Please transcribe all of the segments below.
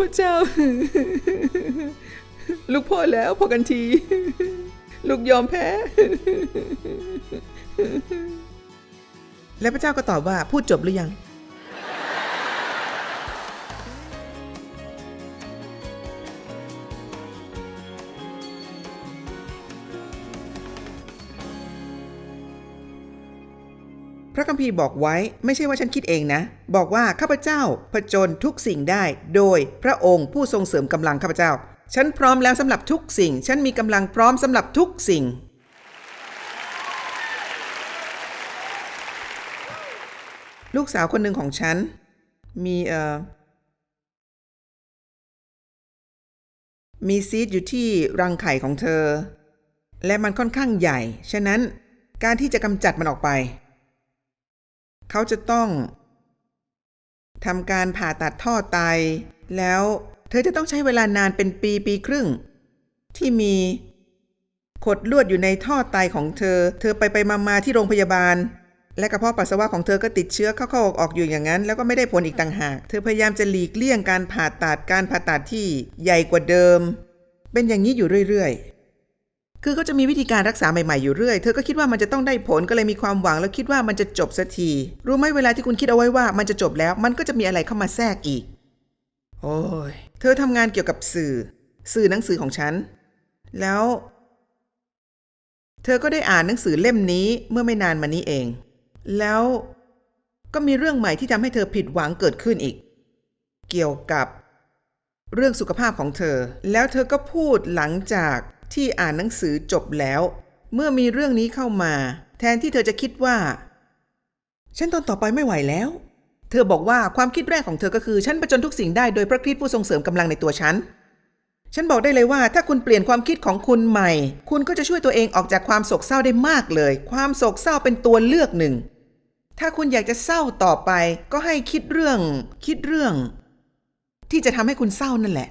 พระเจ้า ลูกพ่อแล้วพอกันที ลูกยอมแพ้ และพระเจ้าก็ตอบว่าพูดจบหรือยัง พระคัมภีร์บอกไว้ไม่ใช่ว่าฉันคิดเองนะ บอกว่าข้าพเจ้าผจญทุกสิ่งได้ โดยพระองค์ผู้ทรงเสริมกำลังข้าพเจ้า ฉันพร้อมแล้วสำหรับทุกสิ่ง ฉันมีกำลังพร้อมสำหรับทุกสิ่ง ลูกสาวคนหนึ่งของฉัน มีเอ่อมีซีดอยู่ที่รังไข่ของเธอ และมันค่อนข้างใหญ่ ฉะนั้นการที่จะกำจัดมันออกไป เขาจะต้องทำการผ่าตัดท่อไต แล้วเธอจะต้องใช้เวลานานเป็นปีปีครึ่ง ที่มีขดลวดอยู่ในท่อไตของเธอ เธอไปไปมามาที่โรงพยาบาล และกระเพาะปัสสาวะของเธอก็ติดเชื้อเข้าๆออกๆอยู่อย่างนั้น แล้วก็ไม่ได้ผลอีกต่างหาก เธอพยายามจะหลีกเลี่ยงการผ่าตัดการผ่าตัดที่ใหญ่กว่าเดิม เป็นอย่างนี้อยู่เรื่อยๆ คือเขาจะมีวิธีการรักษาใหม่ๆอยู่เรื่อย เธอก็คิดว่ามันจะต้องได้ผลก็เลยมีความหวังแล้วคิดว่ามันจะจบสักที รู้ไหมเวลาที่คุณคิดเอาไว้ว่ามันจะจบแล้ว มันก็จะมีอะไรเข้ามาแทรกอีก โอ้ย เธอทำงานเกี่ยวกับสื่อ สื่อหนังสือของฉัน แล้ว เธอก็ได้อ่านหนังสือเล่มนี้เมื่อไม่นานมานี้เอง แล้วก็มีเรื่องใหม่ที่ทำให้เธอผิดหวังเกิดขึ้นอีก เกี่ยวกับ เรื่องสุขภาพของเธอ แล้วเธอก็พูดหลังจาก ที่อ่านหนังสือจบแล้ว เมื่อมีเรื่องนี้เข้ามา แทนที่เธอจะคิดว่า ฉันตอนต่อไปไม่ไหวแล้ว เธอบอกว่าความคิดแรกของเธอก็คือฉันประจนทุกสิ่งได้โดยพระคริสต์ผู้ทรงเสริมกำลังในตัวฉันฉันบอกได้เลยว่าถ้าคุณเปลี่ยนความคิดของคุณใหม่ คุณก็จะช่วยตัวเองออกจากความโศกเศร้าได้มากเลย ความโศกเศร้าเป็นตัวเลือกหนึ่ง ถ้าคุณอยากจะเศร้าต่อไป ก็ให้คิดเรื่อง คิดเรื่อง ที่จะทำให้คุณเศร้านั่นแหละ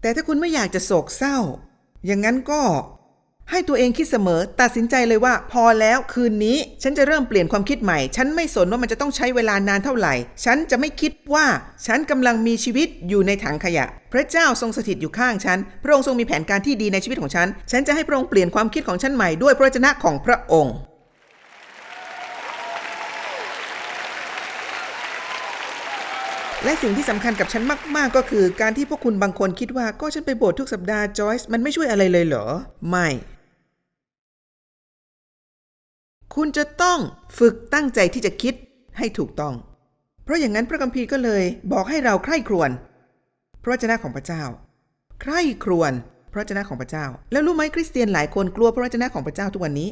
แต่ถ้าคุณไม่อยากจะโศกเศร้า อย่างนั้นก็ให้ตัวเองคิดเสมอ ตัดสินใจเลยว่า พอแล้วคืนนี้ ฉันจะเริ่มเปลี่ยนความคิดใหม่ ฉันไม่สนว่ามันจะต้องใช้เวลานานเท่าไหร่ ฉันจะไม่คิดว่า ฉันกำลังมีชีวิตอยู่ในถังขยะ พระเจ้าทรงสถิตอยู่ข้างฉัน พระองค์ทรงมีแผนการที่ดีในชีวิตของฉัน ฉันจะให้พระองค์เปลี่ยนความคิดของฉันใหม่ด้วยพระวจนะของพระองค์ และสิ่งที่สำคัญกับฉันมากๆ ก็คือการที่พวกคุณบางคนคิดว่าก็ฉันไปโบสถ์ทุกสัปดาห์จอยส์มันไม่ช่วยอะไรเลยเหรอ ไม่ คุณจะต้องฝึกตั้งใจที่จะคิดให้ถูกต้อง เพราะอย่างนั้นพระคัมภีร์ก็เลยบอกให้เราใคร่ครวญพระวจนะของพระเจ้า ใคร่ครวญพระวจนะของพระเจ้า แล้วรู้ไหมคริสเตียนหลายคนกลัวพระวจนะของพระเจ้าทุกวันนี้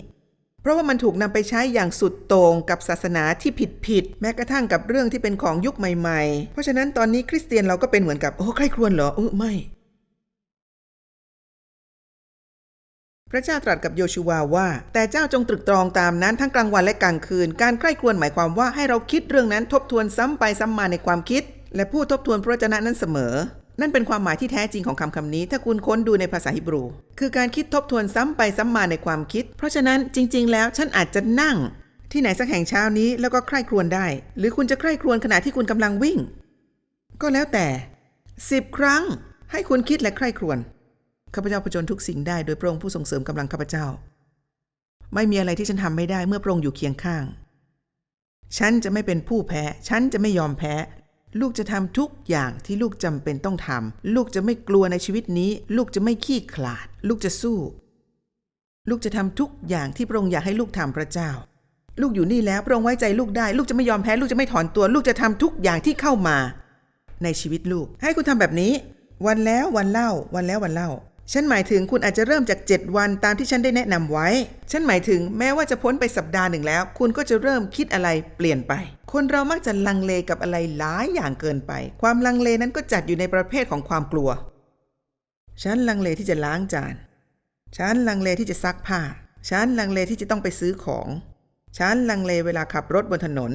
เพราะว่ามันถูกนำไปใช้อย่างสุดโต่งกับศาสนาที่ผิดผิดๆแม้กระทั่งกับเรื่องที่เป็นของยุคใหม่ ๆ เพราะฉะนั้นตอนนี้คริสเตียนเราก็เป็นเหมือนกับโอ้ใครครวญเหรอเออไม่ พระเจ้าตรัสกับโยชูวาว่า แต่เจ้าจงตรึกตรองตามนั้นทั้งกลางวันและกลางคืน การใคร่ครวญหมายความว่าให้เราคิดเรื่องนั้นทบทวนซ้ำไปซ้ำมาในความคิด และพูดทบทวนพระวจนะนั้นเสมอ นั่นเป็นความหมายที่แท้จริงของคำคำนี้ ถ้าคุณค้นดูในภาษาฮิบรู คือการคิดทบทวนซ้ำไปซ้ำมาในความคิด เพราะฉะนั้นจริง ๆ แล้วฉันอาจจะนั่ง ที่ไหนสักแห่งเช้านี้แล้วก็ใคร่ครวญได้ หรือคุณจะใคร่ครวญขณะที่คุณกำลังวิ่ง ก็แล้วแต่สิบครั้ง ให้คุณคิดและใคร่ครวญข้าพเจ้าผจญทุกสิ่งได้โดยพระองค์ผู้ทรงเสริมกำลังข้าพเจ้า ไม่มีอะไรที่ฉันทำไม่ได้เมื่อพระองค์อยู่เคียงข้าง ฉันจะไม่เป็นผู้แพ้ ฉันจะไม่ยอมแพ้ ลูกจะทำทุกอย่างที่ลูกจำเป็นต้องทำลูกจะไม่กลัวในชีวิตนี้ ลูกจะไม่ขี้ขลาด ลูกจะสู้ ลูกจะทำทุกอย่างที่พระองค์อยากให้ลูกทำพระเจ้า ลูกอยู่นี่แล้วพระองค์ไว้ใจลูกได้ ลูกจะไม่ยอมแพ้ ลูกจะไม่ถอนตัว ลูกจะทำทุกอย่างที่เข้ามา ในชีวิตลูก ให้คุณทำแบบนี้ วันแล้ววันเล่า วันแล้ววันเล่าฉันหมายถึงคุณอาจจะเริ่มจาก 7 วันตามที่ฉันได้แนะนำไว้ ฉันหมายถึงแม้ว่าจะพ้นไปสัปดาห์หนึ่งแล้ว คุณก็จะเริ่มคิดอะไรเปลี่ยนไป คนเรามักจะลังเลกับอะไรหลายอย่างเกินไป ความลังเลนั้นก็จัดอยู่ในประเภทของความกลัว ฉันลังเลที่จะล้างจาน ฉันลังเลที่จะซักผ้า ฉันลังเลที่จะต้องไปซื้อของ ฉันลังเลเวลาขับรถบนถนน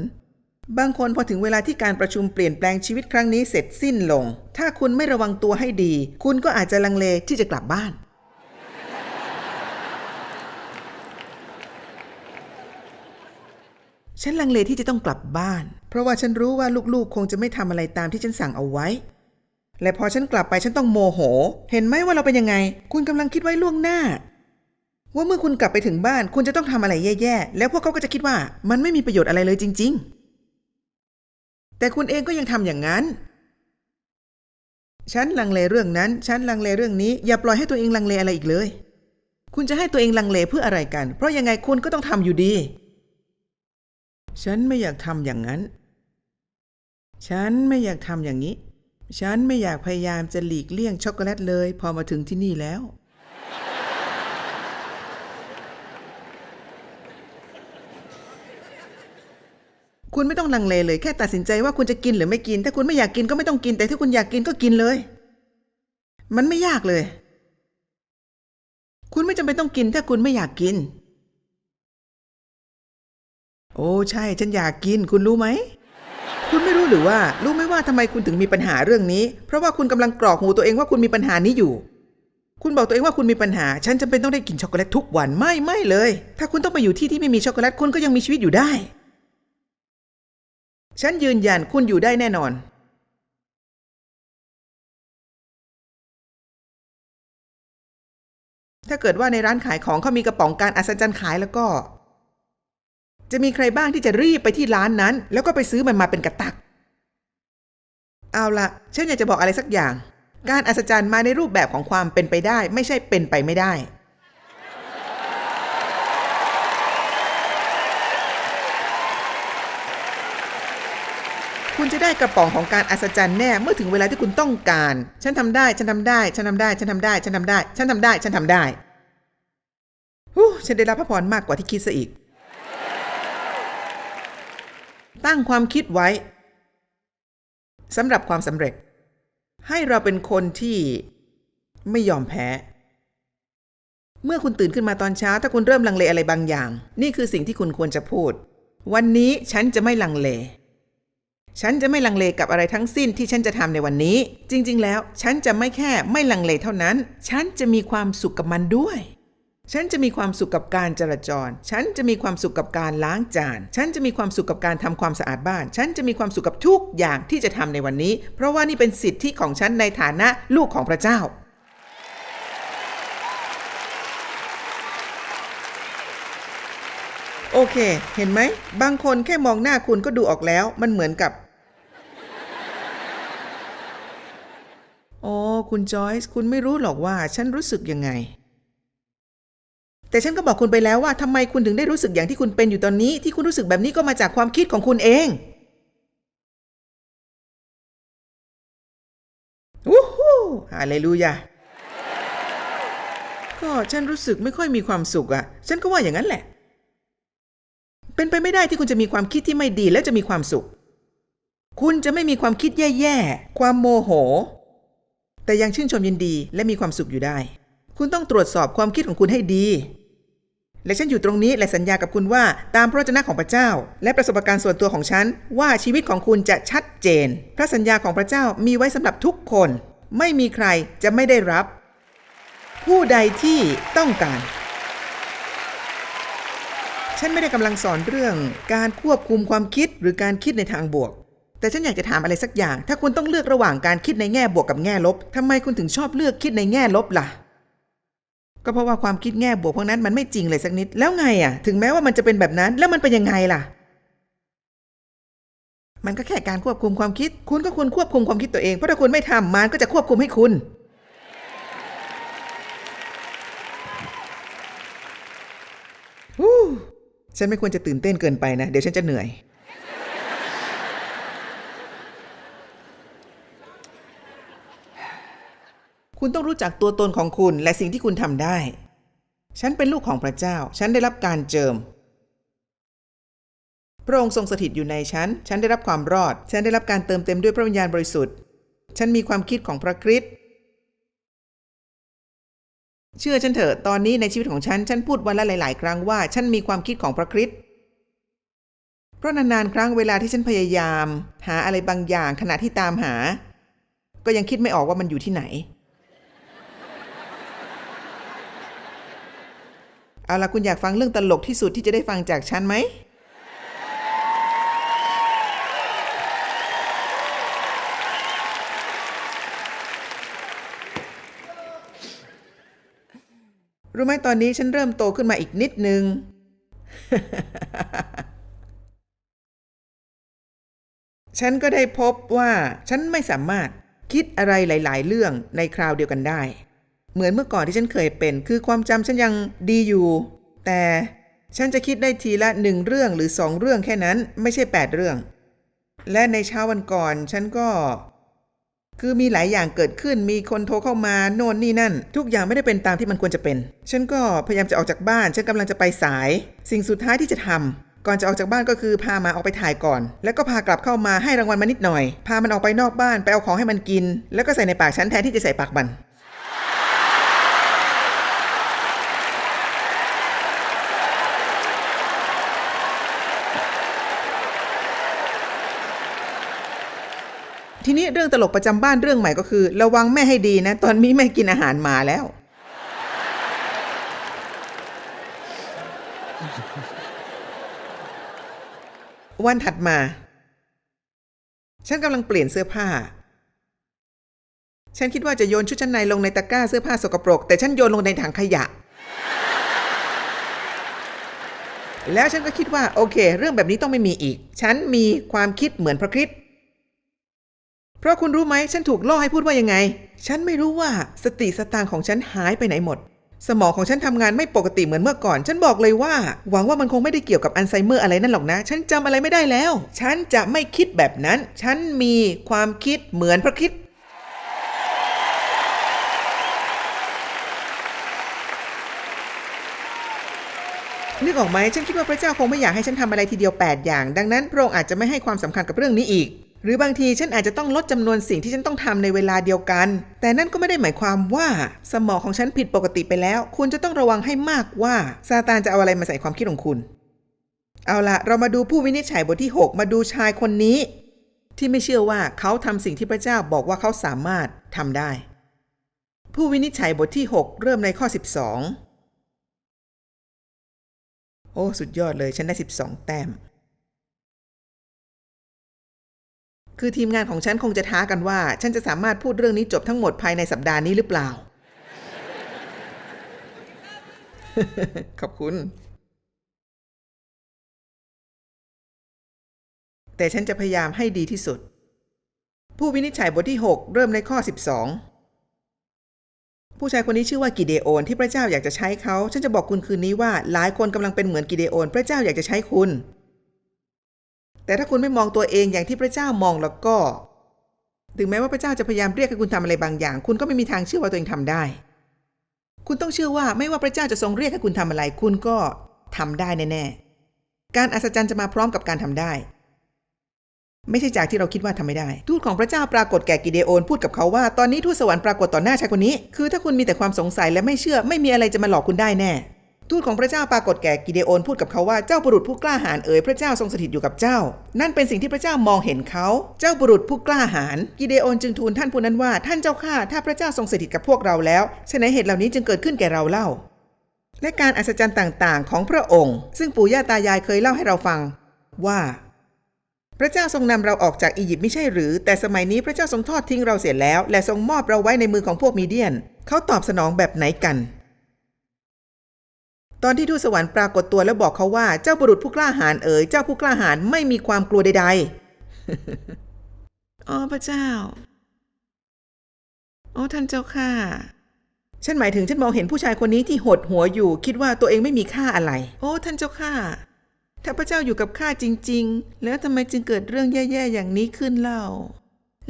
บางคนพอถึงเวลาที่การประชุมเปลี่ยนแปลงชีวิตครั้งนี้เสร็จสิ้นลง ถ้าคุณไม่ระวังตัวให้ดี คุณก็อาจจะลังเลที่จะกลับบ้าน ฉันลังเลที่จะต้องกลับบ้าน เพราะว่าฉันรู้ว่าลูกๆ คงจะไม่ทำอะไรตามที่ฉันสั่งเอาไว้ และพอฉันกลับไปฉันต้องโมโห เห็นไหมว่าเราเป็นยังไง คุณกำลังคิดไว้ล่วงหน้า ว่าเมื่อคุณกลับไปถึงบ้าน คุณจะต้องทำอะไรแย่ๆ แล้วพวกเขาก็จะคิดว่ามันไม่มีประโยชน์อะไรเลยจริง ๆ แต่คุณเองก็ยังทำอย่างนั้น ฉันลังเลเรื่องนั้น ฉันลังเลเรื่องนี้ อย่าปล่อยให้ตัวเองลังเลอะไรอีกเลย คุณจะให้ตัวเองลังเลเพื่ออะไรกัน เพราะยังไงคุณก็ต้องทำอยู่ดี ฉันไม่อยากทำอย่างนั้น ฉันไม่อยากทำอย่างนี้ ฉันไม่อยากพยายามจะหลีกเลี่ยงช็อกโกแลตเลย พอมาถึงที่นี่แล้ว คุณไม่ต้องลังเลเลย แค่ตัดสินใจว่าคุณจะกินหรือไม่กิน ถ้าคุณไม่อยากกินก็ไม่ต้องกิน แต่ถ้าคุณอยากกินก็กินเลย มันไม่ยากเลย คุณไม่จำเป็นต้องกินถ้าคุณไม่อยากกิน โอ้ใช่ฉันอยากกินคุณรู้ไหม คุณไม่รู้หรือว่า รู้ไหมว่าทำไมคุณถึงมีปัญหาเรื่องนี้ เพราะว่าคุณกำลังกรอกหูตัวเองว่าคุณมีปัญหานี้อยู่ คุณบอกตัวเองว่าคุณมีปัญหา ฉันจำเป็นต้องได้กินช็อกโกแลตทุกวันไม่ไม่เลย ถ้าคุณต้องไปอยู่ที่ที่ไม่มีช็อกโกแลตคุณก็ยังมีชีวิตอยู่ได้ ฉันยืนยันคุณอยู่ได้แน่นอนถ้าเกิดว่าในร้านขายของเขามีกระป๋องการอัศจรรย์ขายแล้วก็ จะมีใครบ้างที่จะรีบไปที่ร้านนั้น แล้วก็ไปซื้อมันมาเป็นกระตัก เอาละฉันอยากจะบอกอะไรสักอย่าง การอัศจรรย์มาในรูปแบบของความเป็นไปได้ ไม่ใช่เป็นไปไม่ได้ คุณจะได้กระป๋องของการอัศจรรย์แน่เมื่อถึงเวลาที่คุณต้องการ ฉันทำได้ ฉันทำได้ ฉันทำได้ ฉันทำได้ ฉันทำได้ ฉันทำได้ ฉันทำได้ฮู้ฉันได้รับพระพรมากกว่าที่คิดซะอีก ตั้งความคิดไว้สำหรับความสำเร็จ ให้เราเป็นคนที่ไม่ยอมแพ้ เมื่อคุณตื่นขึ้นมาตอนเช้า ถ้าคุณเริ่มลังเลอะไรบางอย่าง นี่คือสิ่งที่คุณควรจะพูด วันนี้ฉันจะไม่ลังเล ฉันจะไม่ลังเลกับอะไรทั้งสิ้นที่ฉันจะทำในวันนี้ จริง ๆ แล้ว ฉันจะไม่แค่ไม่ลังเลเท่านั้น ฉันจะมีความสุขกับมันด้วย ฉันจะมีความสุขกับการจราจร ฉันจะมีความสุขกับการล้างจาน ฉันจะมีความสุขกับการทำความสะอาดบ้าน ฉันจะมีความสุขกับทุกอย่างที่จะทำในวันนี้ เพราะว่านี่เป็นสิทธิของฉันในฐานะลูกของพระเจ้า โอเค เห็นไหม บางคนแค่มองหน้าคุณก็ดูออกแล้ว มันเหมือนกับโอ๋อคุณจอยส์คุณไม่รู้หรอกว่าฉันรู้สึกยังไง แต่ฉันก็บอกคุณไปแล้วว่าทำไมคุณถึงได้รู้สึกอย่างที่คุณเป็นอยู่ตอนนี้ ที่คุณรู้สึกแบบนี้ก็มาจากความคิดของคุณเองวู้ฮู้ฮาเลลูยาก็ฉันรู้สึกไม่ค่อยมีความสุขอะ่ะฉันก็ว่าอย่างนั้นแหละ เป็นไปไม่ได้ที่คุณจะมีความคิดที่ไม่ดีและจะมีความสุข คุณจะไม่มีความคิดแย่ๆ ความโมโห แต่ยังชื่นชมยินดีและมีความสุขอยู่ได้ คุณต้องตรวจสอบความคิดของคุณให้ดี และฉันอยู่ตรงนี้และสัญญากับคุณว่าตามพระวจนะของพระเจ้า และประสบการณ์ส่วนตัวของฉัน ว่าชีวิตของคุณจะชัดเจน พระสัญญาของพระเจ้ามีไว้สำหรับทุกคน ไม่มีใครจะไม่ได้รับ ผู้ใดที่ต้องการ ฉันไม่ได้กำลังสอนเรื่องการควบคุมความคิดหรือการคิดในทางบวก แต่ฉันอยากจะถามอะไรสักอย่าง ถ้าคุณต้องเลือกระหว่างการคิดในแง่บวกกับแง่ลบทำไมคุณถึงชอบเลือกคิดในแง่ลบล่ะ ก็เพราะว่าความคิดแง่บวกพวกนั้นมันไม่จริงเลยสักนิด แล้วไงอะ ถึงแม้ว่ามันจะเป็นแบบนั้น แล้วมันเป็นยังไงล่ะ มันก็แค่การควบคุมความคิด คุณก็ควรควบคุมความคิดตัวเอง เพราะถ้าคุณไม่ทำมันก็จะควบคุมให้คุณหูฉันไม่ควรจะตื่นเต้นเกินไปนะ เดี๋ยวฉันจะเหนื่อย คุณต้องรู้จักตัวตนของคุณและสิ่งที่คุณทำได้ ฉันเป็นลูกของพระเจ้า ฉันได้รับการเจิม พระองค์ทรงสถิตอยู่ในฉัน ฉันได้รับความรอด ฉันได้รับการเติมเต็มด้วยพระวิญญาณบริสุทธิ์ ฉันมีความคิดของพระคริสต์เชื่อฉันเถอะ ตอนนี้ในชีวิตของฉัน ฉันพูดวันละหลาย ๆ ครั้งว่า ฉันมีความคิดของพระคริสต์เพราะนาน ๆ ครั้งเวลาที่ฉันพยายาม หาอะไรบางอย่างขณะที่ตามหา ก็ยังคิดไม่ออกว่ามันอยู่ที่ไหน เอาล่ะคุณอยากฟังเรื่องตลกที่สุดที่จะได้ฟังจากฉันไหม รู้ไหมตอนนี้ฉันเริ่มโตขึ้นมาอีกนิดนึง ฉันก็ได้พบว่าฉันไม่สามารถคิดอะไรหลาย ๆ เรื่องในคราวเดียวกันได้ เหมือนเมื่อก่อนที่ฉันเคยเป็น คือความจำฉันยังดีอยู่ แต่ฉันจะคิดได้ทีละหนึ่งเรื่องหรือสองเรื่องแค่นั้นไม่ใช่แปดเรื่อง และในเช้าวันก่อนฉันก็ คือมีหลายอย่างเกิดขึ้นมีคนโทรเข้ามาโน่นนี่นั่น ทุกอย่างไม่ได้เป็นตามที่มันควรจะเป็น ฉันก็พยายามจะออกจากบ้าน ฉันกำลังจะไปสาย สิ่งสุดท้ายที่จะทำก่อนจะออกจากบ้านก็คือพามาออกไปถ่ายก่อน แล้วก็พากลับเข้ามาให้รางวัลมานิดหน่อย พามันออกไปนอกบ้านไปเอาของให้มันกิน แล้วก็ใส่ในปากฉันแทนที่จะใส่ปากมัน ทีนี้เรื่องตลกประจำบ้านเรื่องใหม่ก็คือ ระวังแม่ให้ดีนะ ตอนนี้แม่กินอาหารหมาแล้ว วันถัดมา ฉันกำลังเปลี่ยนเสื้อผ้า ฉันคิดว่าจะโยนชุดชั้นในลงในตะกร้าเสื้อผ้าสกปรก แต่ฉันโยนลงในถังขยะ แล้วฉันก็คิดว่า โอเค เรื่องแบบนี้ต้องไม่มีอีก ฉันมีความคิดเหมือนพระคริสต์ เพราะคุณรู้ไหมฉันถูกล่อให้พูดว่ายังไง ฉันไม่รู้ว่าสติสตางของฉันหายไปไหนหมด สมองของฉันทำงานไม่ปกติเหมือนเมื่อก่อน ฉันบอกเลยว่า หวังว่ามันคงไม่ได้เกี่ยวกับอัลไซเมอร์อะไรนั่นหรอกนะ ฉันจำอะไรไม่ได้แล้ว ฉันจะไม่คิดแบบนั้น ฉันมีความคิดเหมือนพระคริสต์นึกออกไหมฉันคิดว่าพระเจ้าคงไม่อยากให้ฉันทำอะไรทีเดียว 8 อย่าง ดังนั้นพระองค์อาจจะไม่ให้ความสำคัญกับเรื่องนี้อีก หรือบางทีฉันอาจจะต้องลดจำนวนสิ่งที่ฉันต้องทำในเวลาเดียวกัน แต่นั่นก็ไม่ได้หมายความว่า สมองของฉันผิดปกติไปแล้ว คุณจะต้องระวังให้มากว่าซาตานจะเอาอะไรมาใส่ความคิดของคุณ เอาละเรามาดูผู้วินิจฉัยบทที่ 6 มาดูชายคนนี้ ที่ไม่เชื่อว่าเขาทำสิ่งที่พระเจ้าบอกว่าเขาสามารถทำได้ ผู้วินิจฉัยบทที่ 6 เริ่มในข้อ 12 โอ้สุดยอดเลยฉันได้ 12 แต้ม คือทีมงานของฉันคงจะท้ากันว่า ฉันจะสามารถพูดเรื่องนี้จบทั้งหมดภายในสัปดาห์นี้หรือเปล่า ขอบคุณ แต่ฉันจะพยายามให้ดีที่สุด ผู้วินิจฉัยบทที่ 6 เริ่มในข้อ 12 ผู้ชายคนนี้ชื่อว่ากิเดโอนที่พระเจ้าอยากจะใช้เขา ฉันจะบอกคุณคืนนี้ว่าหลายคนกำลังเป็นเหมือนกิเดโอน พระเจ้าอยากจะใช้คุณ แต่ถ้าคุณไม่มองตัวเองอย่างที่พระเจ้ามองแล้วก็ ถึงแม้ว่าพระเจ้าจะพยายามเรียกให้คุณทำอะไรบางอย่าง คุณก็ไม่มีทางเชื่อว่าตัวเองทำได้ คุณต้องเชื่อว่าไม่ว่าพระเจ้าจะทรงเรียกให้คุณทำอะไร คุณก็ทำได้แน่ๆ การอัศจรรย์จะมาพร้อมกับการทำได้ ไม่ใช่จากที่เราคิดว่าทำไม่ได้ ทูตของพระเจ้าปรากฏแก่กิเดโอนพูดกับเขาว่า ตอนนี้ทูตสวรรค์ปรากฏต่อหน้าชายคนนี้ คือถ้าคุณมีแต่ความสงสัยและไม่เชื่อ ไม่มีอะไรจะมาหลอกคุณได้แน่ ทูตของพระเจ้าปรากฏแก่กิเดโอนพูดกับเขาว่าเจ้าบุรุษผู้กล้าหาญเอ๋ยพระเจ้าทรงสถิตอยู่กับเจ้า นั่นเป็นสิ่งที่พระเจ้ามองเห็นเขา เจ้าบุรุษผู้กล้าหาญกิเดโอนจึงทูลท่านผู้นั้นว่าท่านเจ้าข้าถ้าพระเจ้าทรงสถิตกับพวกเราแล้วฉะนั้นเหตุเหล่านี้จึงเกิดขึ้นแก่เราเล่า และการอัศจรรย์ต่างๆ ของพระองค์ ซึ่งปู่ย่าตายายเคยเล่าให้เราฟัง ว่าพระเจ้าทรงนำเราออกจากอียิปต์ไม่ใช่หรือ แต่สมัยนี้พระเจ้าทรงทอดทิ้งเราเสียแล้ว และทรงมอบเราไว้ในมือของพวกมีเดียน เขาตอบสนองแบบไหนกัน ตอนที่ทูตสวรรค์ปรากฏตัวแล้วบอกเขาว่าเจ้าบุรุษผู้กล้าหาญเอ๋ยเจ้าผู้กล้าหาญไม่มีความกลัวใดๆอ๋อพระเจ้าโอ้ท่านเจ้าค่ะ ฉันหมายถึงฉันมองเห็นผู้ชายคนนี้ที่หดหัวอยู่ คิดว่าตัวเองไม่มีค่าอะไร โอ้ท่านเจ้าค่ะถ้าพระเจ้าอยู่กับข้าจริง ๆ แล้วทำไมจึงเกิดเรื่องแย่ๆอย่างนี้ขึ้นเล่า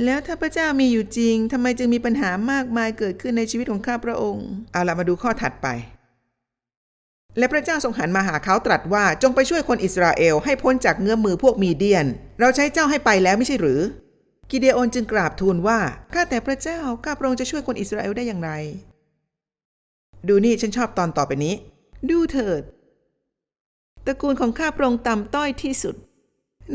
แล้วถ้าพระเจ้ามีอยู่จริงทำไมจึงมีปัญหามากมายเกิดขึ้นในชีวิตของข้าพระองค์ เอาละมาดูข้อถัดไป และพระเจ้าทรงหันมาหาเขาตรัสว่าจงไปช่วยคนอิสราเอลให้พ้นจากเงื้อมมือพวกมีเดียน เราใช้เจ้าให้ไปแล้วไม่ใช่หรือ กิเดโอนจึงกราบทูลว่าข้าแต่พระเจ้าข้าพระองค์จะช่วยคนอิสราเอลได้อย่างไร ดูนี่ฉันชอบตอนต่อไปนี้ ดูเถิดตระกูลของข้าพระองค์ต่ำต้อยที่สุด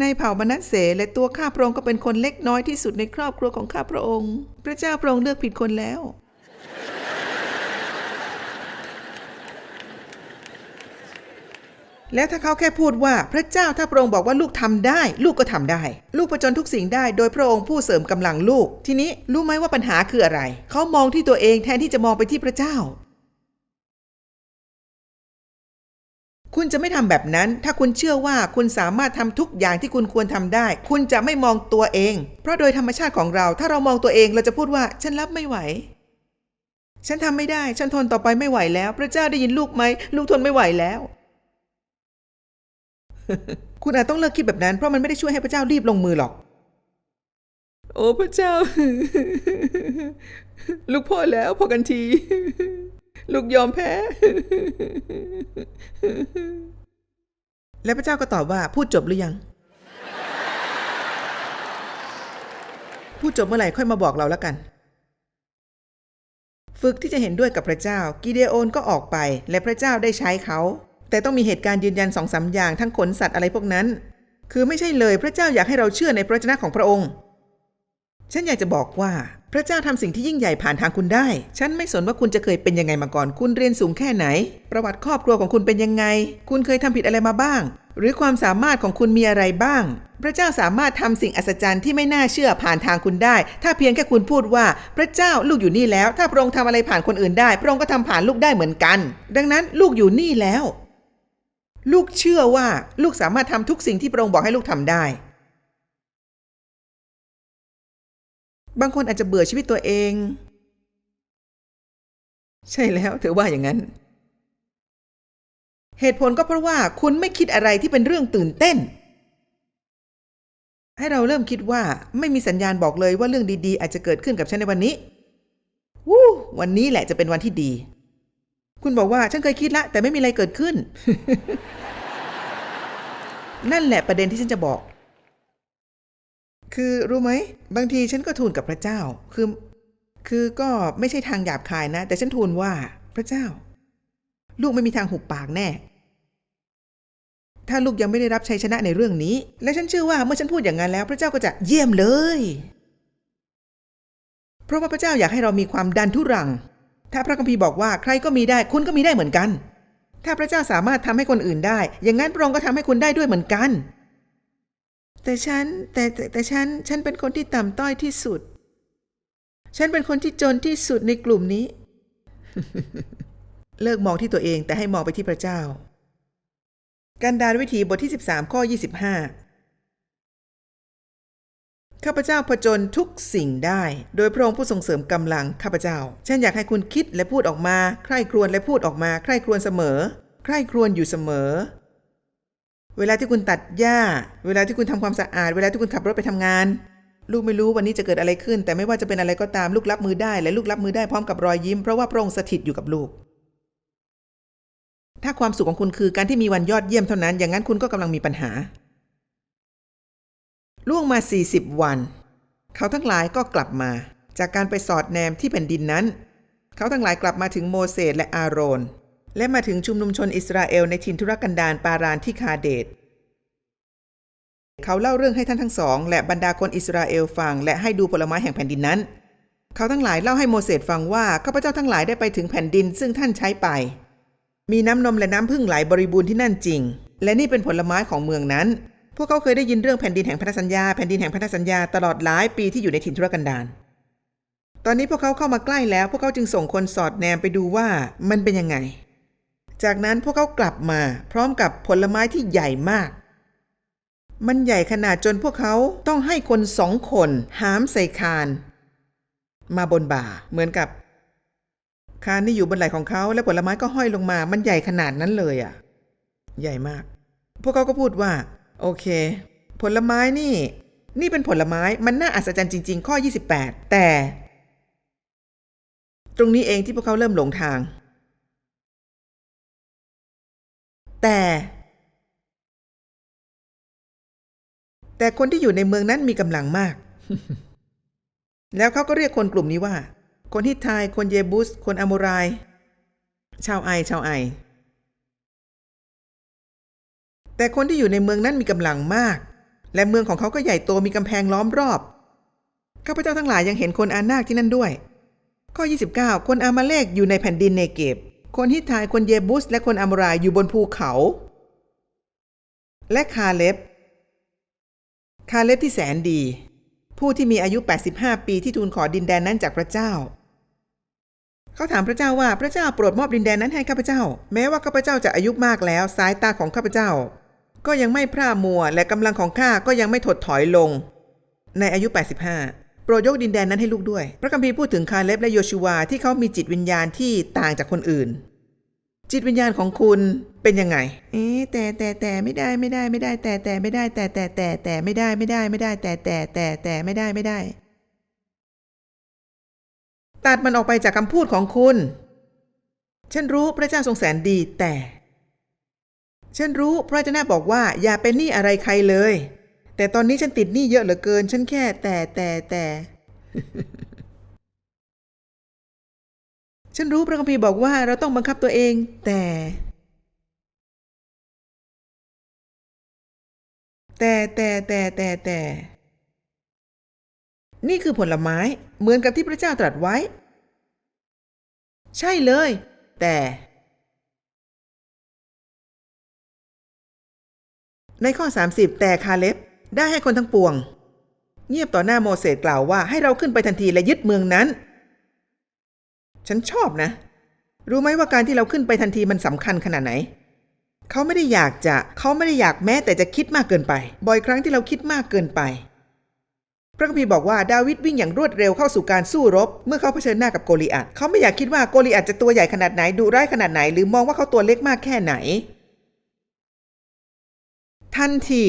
ในเผ่ามนัสเสและตัวข้าพระองค์ก็เป็นคนเล็กน้อยที่สุดในครอบครัวของข้าพระองค์ พระเจ้าพระองค์เลือกผิดคนแล้ว แล้วถ้าเขาแค่พูดว่าพระเจ้าถ้าพระองค์บอกว่าลูกทำได้ ลูกก็ทำได้ ลูกประจนทุกสิ่งได้ โดยพระองค์ผู้เสริมกำลังลูก ทีนี้รู้ไหมว่าปัญหาคืออะไร เขามองที่ตัวเองแทนที่จะมองไปที่พระเจ้า คุณจะไม่ทำแบบนั้น ถ้าคุณเชื่อว่าคุณสามารถทำทุกอย่างที่คุณควรทำได้ คุณจะไม่มองตัวเอง เพราะโดยธรรมชาติของเรา ถ้าเรามองตัวเองเราจะพูดว่าฉันรับไม่ไหวฉันทำไม่ได้ ฉันทนต่อไปไม่ไหวแล้ว พระเจ้าได้ยินลูกไหม ลูกทนไม่ไหวแล้ว คุณอาจต้องเลิกคิดแบบนั้นเพราะมันไม่ได้ช่วยให้พระเจ้ารีบลงมือหรอก โอ้พระเจ้า ลูกพ่อแล้วพอกันที ลูกยอมแพ้ แล้วพระเจ้าก็ตอบว่าพูดจบหรือยัง พูดจบเมื่อไหร่ค่อยมาบอกเราแล้วกัน ฝึกที่จะเห็นด้วยกับพระเจ้า กิเดโอนก็ออกไป และพระเจ้าได้ใช้เขา แต่ต้องมีเหตุการณ์ยืนยันสองสามอย่างทั้งขนสัตว์อะไรพวกนั้น คือไม่ใช่เลยพระเจ้าอยากให้เราเชื่อในพระวจนะของพระองค์ ฉันอยากจะบอกว่า พระเจ้าทำสิ่งที่ยิ่งใหญ่ผ่านทางคุณได้ ฉันไม่สนว่าคุณจะเคยเป็นยังไงมาก่อน คุณเรียนสูงแค่ไหน ประวัติครอบครัวของคุณเป็นยังไง คุณเคยทำผิดอะไรมาบ้าง หรือความสามารถของคุณมีอะไรบ้าง พระเจ้าสามารถทำสิ่งอัศจรรย์ที่ไม่น่าเชื่อผ่านทางคุณได้ ถ้าเพียงแค่คุณพูดว่าพระเจ้าลูกอยู่นี่แล้ว ถ้าพระองค์ทำอะไรผ่านคนอื่นได้ พระองค์ก็ทำผ่านลูกได้เหมือนกัน ดังนั้นลูกอยู่นี่แล้ว ลูกเชื่อว่าลูกสามารถทำทุกสิ่งที่พระองค์บอกให้ลูกทำได้ บางคนอาจจะเบื่อชีวิตตัวเอง ใช่แล้วเธอว่าอย่างนั้น เหตุผลก็เพราะว่าคุณไม่คิดอะไรที่เป็นเรื่องตื่นเต้น ให้เราเริ่มคิดว่าไม่มีสัญญาณบอกเลยว่าเรื่องดีๆ อาจจะเกิดขึ้นกับฉันในวันนี้วู้วันนี้แหละจะเป็นวันที่ดี คุณบอกว่าฉันเคยคิดละแต่ไม่มีอะไรเกิดขึ้น นั่นแหละประเด็นที่ฉันจะบอก คือรู้ไหม บางทีฉันก็ทูลกับพระเจ้า คือ คือก็ไม่ใช่ทางหยาบคายนะ แต่ฉันทูลว่าพระเจ้า ลูกไม่มีทางหุบปากแน่ ถ้าลูกยังไม่ได้รับชัยชนะในเรื่องนี้ และฉันเชื่อว่าเมื่อฉันพูดอย่างนั้นแล้ว พระเจ้าก็จะเยี่ยมเลย เพราะว่าพระเจ้าอยากให้เรามีความดันทุรัง ถ้าพระคัมภีร์บอกว่าใครก็มีได้คุณก็มีได้เหมือนกัน ถ้าพระเจ้าสามารถทำให้คนอื่นได้ อย่างนั้นพระองค์ก็ทำให้คุณได้ด้วยเหมือนกัน แต่ฉันแต่แต่แต่ฉันฉันเป็นคนที่ต่ำต้อยที่สุด ฉันเป็นคนที่จนที่สุดในกลุ่มนี้ เลิกมองที่ตัวเองแต่ให้มองไปที่พระเจ้าการดานวิถีบทที่ 13 ข้อ 25 ข้าพเจ้าผจญทุกสิ่งได้ โดยพระองค์ผู้ทรงเสริมกำลังข้าพเจ้า ฉันอยากให้คุณคิดและพูดออกมา ใคร่ครวญและพูดออกมา ใคร่ครวญเสมอ ใคร่ครวญอยู่เสมอ เวลาที่คุณตัดหญ้า เวลาที่คุณทำความสะอาด เวลาที่คุณขับรถไปทำงาน ลูกไม่รู้วันนี้จะเกิดอะไรขึ้น แต่ไม่ว่าจะเป็นอะไรก็ตามลูกรับมือได้ และลูกรับมือได้พร้อมกับรอยยิ้ม เพราะว่าพระองค์สถิตอยู่กับลูก ถ้าความสุขของคุณคือการที่มีวันยอดเยี่ยมเท่านั้น อย่างนั้นคุณก็กำลังมีปัญหา ล่วงมา 40 วัน เขาทั้งหลายก็กลับมา จากการไปสอดแนมที่แผ่นดินนั้น เขาทั้งหลายกลับมาถึงโมเสสและอาโรน และมาถึงชุมนุมชนอิสราเอลในถิ่นทุรกันดารปารานที่คาเดตเขาเล่าเรื่องให้ท่านทั้งสอง และบรรดาคนอิสราเอลฟัง และให้ดูผลไม้แห่งแผ่นดินนั้น เขาทั้งหลายเล่าให้โมเสสฟังว่าข้าพเจ้าทั้งหลายได้ไปถึงแผ่นดินซึ่งท่านใช้ไป มีน้ำนมและน้ำพึ่งไหลบริบูรณ์ที่นั่นจริง และนี่เป็นผลไม้ของเมืองนั้น พวกเขาเคยได้ยินเรื่องแผ่นดินแห่งพันธสัญญาแผ่นดินแห่งพันธสัญญาตลอดหลายปีที่อยู่ในถิ่นทุรกันดารตอนนี้พวกเขาเข้ามาใกล้แล้ว พวกเขาจึงส่งคนสอดแนมไปดูว่ามันเป็นยังไง จากนั้นพวกเขากลับมา พร้อมกับผลไม้ที่ใหญ่มาก มันใหญ่ขนาดจนพวกเขาต้องให้คนสองคนหามใส่คาน มาบนบ่าเหมือนกับ คานนี่อยู่บนไหล่ของเขาและผลไม้ก็ห้อยลงมา มันใหญ่ขนาดนั้นเลยอะ ใหญ่มาก พวกเขาก็พูดว่า โอเค ผลไม้นี่ นี่เป็นผลไม้มันน่าอัศจรรย์จริง ๆ ข้อ 28 แต่ ตรงนี้เองที่พวกเขาเริ่มหลงทาง แต่ แต่คนที่อยู่ในเมืองนั้นมีกำลังมาก แล้วเขาก็เรียกคนกลุ่มนี้ว่า คนฮิตไทยคนเยบุส คนอโมราย ชาวไอ ชาวไอ แต่คนที่อยู่ในเมืองนั้นมีกำลังมาก และเมืองของเขาก็ใหญ่โตมีกำแพงล้อมรอบข้าพเจ้าทั้งหลายยังเห็นคนอานาคที่นั่นด้วย ข้อ 29 คนอามาเลกอยู่ในแผ่นดินเนเกบคนฮิตไทยคนเยบุส และคนอโมรายอยู่บนภูเขา และคาเล็บ คาเล็บที่แสนดี ผู้ที่มีอายุ 85 ปีที่ทูลขอดินแดนนั้นจากพระเจ้า เขาถามพระเจ้าว่าพระเจ้าโปรดมอบดินแดนนั้นให้ข้าพเจ้า แม้ว่าข้าพเจ้าจะอายุมากแล้วสายตาของข้าพเจ้า ก็ยังไม่พร่ามัวและกำลังของข้าก็ยังไม่ถดถอยลง ในอายุ 85 โปรดยกดินแดนนั้นให้ลูกด้วย พระคัมภีร์พูดถึงคาเล็บและโยชูวาที่เขามีจิตวิญญาณที่ต่างจากคนอื่น จิตวิญญาณของคุณเป็นยังไง เอ๊แต่แต่แต่ไม่ได้ไม่ได้ไม่ได้แต่แต่ไม่ได้แต่แต่แต่แต่ไม่ได้ไม่ได้ไม่ได้แต่แต่แต่แต่ไม่ได้ไม่ได้ ตัดมันออกไปจากคำพูดของคุณ ฉันรู้พระเจ้าทรงแสนดีแต่ ฉันรู้พระเจ้าบอกว่าอย่าเป็นหนี้อะไรใครเลย แต่ตอนนี้ฉันติดหนี้เยอะเหลือเกิน ฉันแค่แต่แต่แต่ ฉันรู้พระคัมภีร์บอกว่าเราต้องบังคับตัวเอง แต่ แต่แต่แต่แต่แต่ นี่คือผลไม้เหมือนกับที่พระเจ้าตรัสไว้ ใช่เลย แต่ ในข้อ 30 แต่คาเล็บได้ให้คนทั้งปวง เงียบต่อหน้าโมเสสกล่าวว่าให้เราขึ้นไปทันทีและยึดเมืองนั้น ฉันชอบนะ รู้ไหมว่าการที่เราขึ้นไปทันทีมันสำคัญขนาดไหน เขาไม่ได้อยากจะเขาไม่ได้อยากแม้แต่จะคิดมากเกินไป บ่อยครั้งที่เราคิดมากเกินไป พระคัมภีร์บอกว่าดาวิดวิ่งอย่างรวดเร็วเข้าสู่การสู้รบ เมื่อเขาเผชิญหน้ากับโกลิอัตเขาไม่อยากคิดว่าโกลิอัตจะตัวใหญ่ขนาดไหนดุร้ายขนาดไหน หรือมองว่าเขาตัวเล็กมากแค่ไหน ทันที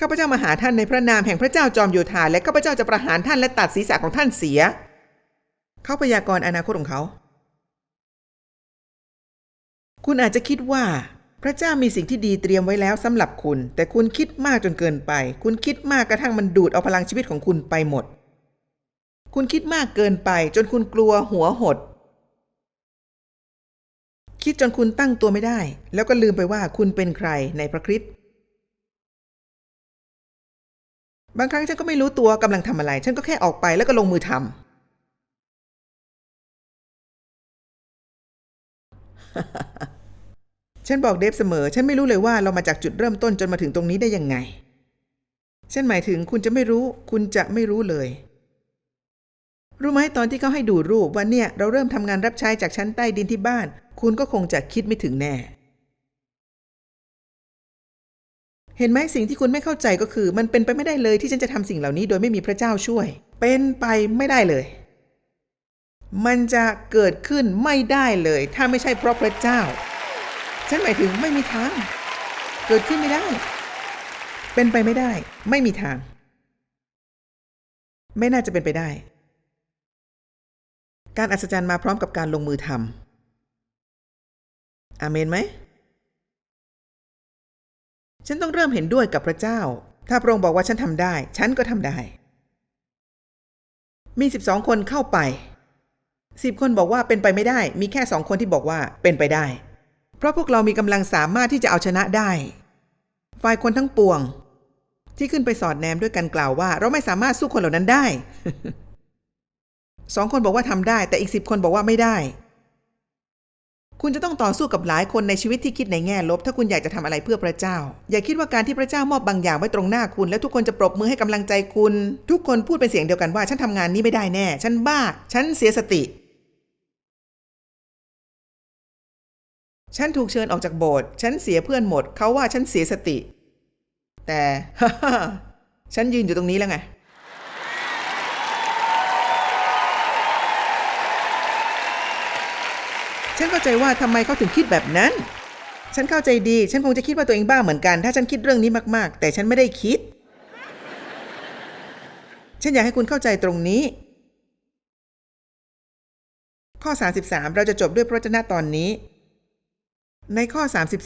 ข้าพเจ้ามาหาท่านในพระนามแห่งพระเจ้าจอมโยธาและข้าพเจ้าจะประหารท่านและตัดศีรษะของท่านเสีย เขาพยากรณ์อนาคตของเขา คุณอาจจะคิดว่า พระเจ้ามีสิ่งที่ดีเตรียมไว้แล้วสำหรับคุณ แต่คุณคิดมากจนเกินไป คุณคิดมากกระทั่งมันดูดเอาพลังชีวิตของคุณไปหมด คุณคิดมากเกินไป จนคุณกลัวหัวหด คิดจนคุณตั้งตัวไม่ได้ แล้วก็ลืมไปว่าคุณเป็นใครในพระคริสต์บางครั้งฉันก็ไม่รู้ตัวกำลังทำอะไร ฉันก็แค่ออกไปแล้วก็ลงมือทำฉันบอกเดฟเสมอ ฉันไม่รู้เลยว่าเรามาจากจุดเริ่มต้นจนมาถึงตรงนี้ได้ยังไงฉันหมายถึงคุณจะไม่รู้ คุณจะไม่รู้เลย รู้ไหมตอนที่เขาให้ดูรูปว่าเนี่ยเราเริ่มทำงานรับใช้จากชั้นใต้ดินที่บ้าน คุณก็คงจะคิดไม่ถึงแน่ เห็นไหมสิ่งที่คุณไม่เข้าใจก็คือ มันเป็นไปไม่ได้เลยที่ฉันจะทำสิ่งเหล่านี้โดยไม่มีพระเจ้าช่วย เป็นไปไม่ได้เลย มันจะเกิดขึ้นไม่ได้เลย ถ้าไม่ใช่เพราะพระเจ้า ฉันหมายถึงไม่มีทาง เกิดขึ้นไม่ได้ เป็นไปไม่ได้ ไม่มีทาง ไม่น่าจะเป็นไปได้ การอัศจรรย์มาพร้อมกับการลงมือทำอาเมนไหม ฉันต้องเริ่มเห็นด้วยกับพระเจ้า ถ้าพระองค์บอกว่าฉันทำได้ ฉันก็ทำได้ มีสิบสองคนเข้าไปสิบคนบอกว่าเป็นไปไม่ได้ มีแค่สองคนที่บอกว่าเป็นไปได้ เพราะพวกเรามีกำลังสามารถที่จะเอาชนะได้ ฝ่ายคนทั้งปวง ที่ขึ้นไปสอดแนมด้วยกันกล่าวว่า เราไม่สามารถสู้คนเหล่านั้นได้ สองคนบอกว่าทำได้ แต่อีกสิบคนบอกว่าไม่ได้ คุณจะต้องต่อสู้กับหลายคนในชีวิตที่คิดในแง่ลบ ถ้าคุณอยากจะทำอะไรเพื่อพระเจ้า อย่าคิดว่าการที่พระเจ้ามอบบางอย่างไว้ตรงหน้าคุณ แล้วทุกคนจะปรบมือให้กำลังใจคุณ ทุกคนพูดเป็นเสียงเดียวกันว่า ฉันทำงานนี้ไม่ได้แน่ ฉันบ้า ฉันเสียสติ ฉันถูกเชิญออกจากโบสถ์ฉันเสียเพื่อนหมด เขาว่าฉันเสียสติ แต่ฉันยืนอยู่ตรงนี้แล้วไง ฉันเข้าใจว่าทำไมเขาถึงคิดแบบนั้น ฉันเข้าใจดี ฉันคงจะคิดว่าตัวเองบ้าเหมือนกัน ถ้าฉันคิดเรื่องนี้มากๆ แต่ฉันไม่ได้คิด ฉันอยากให้คุณเข้าใจตรงนี้ ข้อ 33 เราจะจบด้วยพระวจนะตอนนี้ ในข้อ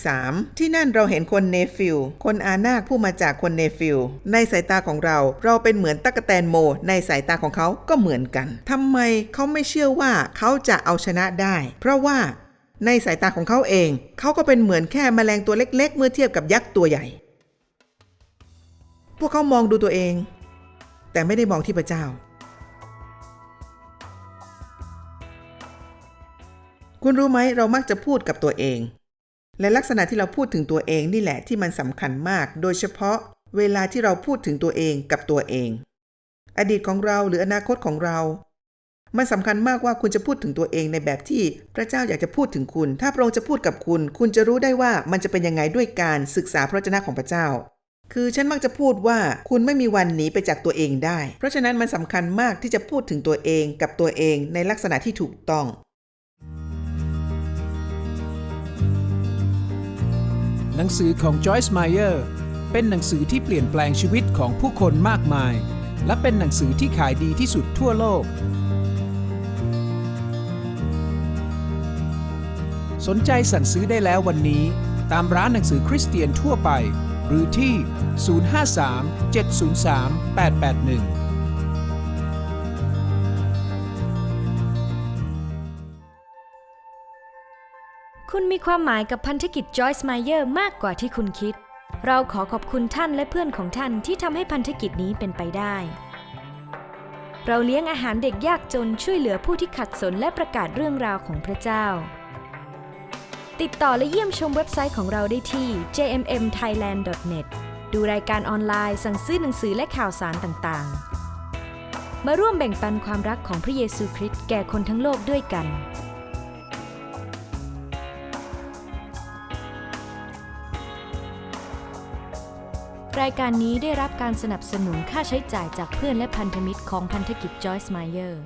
33 ที่นั่นเราเห็นคนเนฟิล คนอานาคผู้มาจากคนเนฟิล ในสายตาของเรา เราเป็นเหมือนตักแตนโม ในสายตาของเขาก็เหมือนกัน ทำไมเขาไม่เชื่อว่าเขาจะเอาชนะได้ เพราะว่าในสายตาของเขาเอง เขาก็เป็นเหมือนแค่แมลงตัวเล็กๆ เมื่อเทียบกับยักษ์ตัวใหญ่ พวกเขามองดูตัวเอง แต่ไม่ได้มองที่พระเจ้า คุณรู้ไหมเรามักจะพูดกับตัวเอง และลักษณะที่เราพูดถึงตัวเองนี่แหละที่มันสำคัญมาก โดยเฉพาะเวลาที่เราพูดถึงตัวเองกับตัวเอง อดีตของเราหรืออนาคตของเรา มันสำคัญมากว่าคุณจะพูดถึงตัวเองในแบบที่พระเจ้าอยากจะพูดถึงคุณ ถ้าพระองค์จะพูดกับคุณ คุณจะรู้ได้ว่ามันจะเป็นยังไงด้วยการศึกษาพระวจนะของพระเจ้า คือฉันมักจะพูดว่าคุณไม่มีวันหนีไปจากตัวเองได้ เพราะฉะนั้นมันสำคัญมากที่จะพูดถึงตัวเองกับตัวเองในลักษณะที่ถูกต้อง หนังสือของ Joyce Meyer เป็นหนังสือที่เปลี่ยนแปลงชีวิตของผู้คนมากมาย และเป็นหนังสือที่ขายดีที่สุดทั่วโลก สนใจสั่งซื้อได้แล้ววันนี้ ตามร้านหนังสือคริสเตียนทั่วไป หรือที่ 053 703 881 มีความหมายกับพันธกิจ Joyce Meyer มากกว่าที่คุณคิด เราขอขอบคุณท่านและเพื่อนของท่านที่ทำให้พันธกิจนี้เป็นไปได้ เราเลี้ยงอาหารเด็กยากจนช่วยเหลือผู้ที่ขัดสนและประกาศเรื่องราวของพระเจ้า ติดต่อและเยี่ยมชมเว็บไซต์ของเราได้ที่ jmmthailand.net ดูรายการออนไลน์ สั่งซื้อหนังสือและข่าวสารต่างๆ มาร่วมแบ่งปันความรักของพระเยซูคริสต์แก่คนทั้งโลกด้วยกัน รายการนี้ได้รับการสนับสนุนค่าใช้จ่ายจากเพื่อนและพันธมิตรของพันธกิจจอยส์มาเยอร์